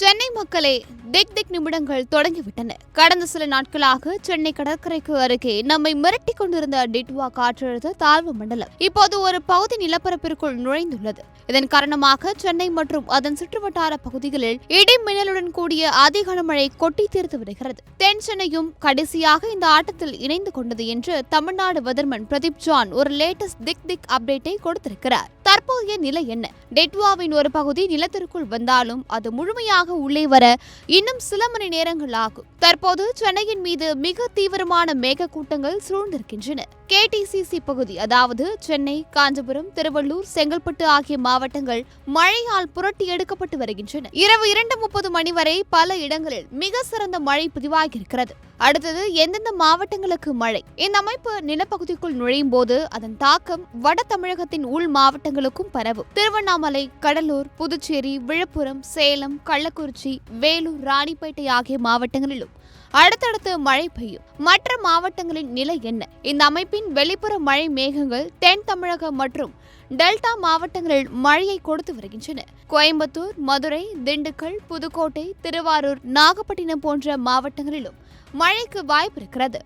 சென்னை மக்களே திக் திக் நிமிடங்கள் தொடங்கிவிட்டன. கடந்த சில நாட்களாக சென்னை கடற்கரைக்கு அருகே நம்மை மிரட்டி கொண்டிருந்த டிட்வா காற்றழுத்த தாழ்வு மண்டலம் இப்போது ஒரு பகுதி நிலப்பரப்பிற்குள் நுழைந்துள்ளது. இதன் காரணமாக சென்னை மற்றும் அதன் சுற்றுவட்டார பகுதிகளில் இடி மின்னலுடன் கூடிய அதி கனமழை கொட்டி தீர்த்து வருகிறது தென் சென்னையும் கடைசியாக இந்த ஆட்டத்தில் இணைந்து கொண்டது என்று தமிழ்நாடு வெதர்மன் பிரதீப் ஜான் ஒரு லேட்டஸ்ட் திக் திக் அப்டேட்டை கொடுத்திருக்கிறார். தற்போதைய நிலை என்ன? டெட்வாவின் ஒரு பகுதி நிலத்திற்குள் வந்தாலும் அது முழுமையாக உள்ளே வர இன்னும் சில மணி நேரங்கள் ஆகும். தற்போது சென்னையின் மீது மிக தீவிரமான மேகக்கூட்டங்கள் சூழ்ந்திருக்கின்றன. கேடிசிசி பகுதி அதாவது சென்னை காஞ்சிபுரம் திருவள்ளூர் செங்கல்பட்டு ஆகிய மாவட்டங்கள் மழையால் புரட்டி எடுக்கப்பட்டு வருகின்றன. இரவு இரண்டு முப்பது மணி வரை பல இடங்களில் மிக சிறந்த மழை பதிவாகியிருக்கிறது. அடுத்தது எந்தெந்த மாவட்டங்களுக்கு மழை? இந்த அமைப்பு நிலப்பகுதிக்குள் நுழையும் போது அதன் தாக்கம் வட தமிழகத்தின் உள் பகுதிகளுக்கும் பரவும். திருவண்ணாமலை கடலூர் புதுச்சேரி விழுப்புரம் சேலம் கள்ளக்குறிச்சி வேலூர் ராணிப்பேட்டை ஆகிய மாவட்டங்களிலும் அடுத்தடுத்து மழை பெய்யும். மற்ற மாவட்டங்களின் நிலை என்ன? இந்த அமைப்பின் வெளிப்புற மழை மேகங்கள் தென் தமிழகம் மற்றும் டெல்டா மாவட்டங்களில் மழையை கொடுத்து வருகின்றன. கோயம்புத்தூர் மதுரை திண்டுக்கல் புதுக்கோட்டை திருவாரூர் நாகப்பட்டினம் போன்ற மாவட்டங்களிலும் மழைக்கு வாய்ப்பு இருக்கிறது.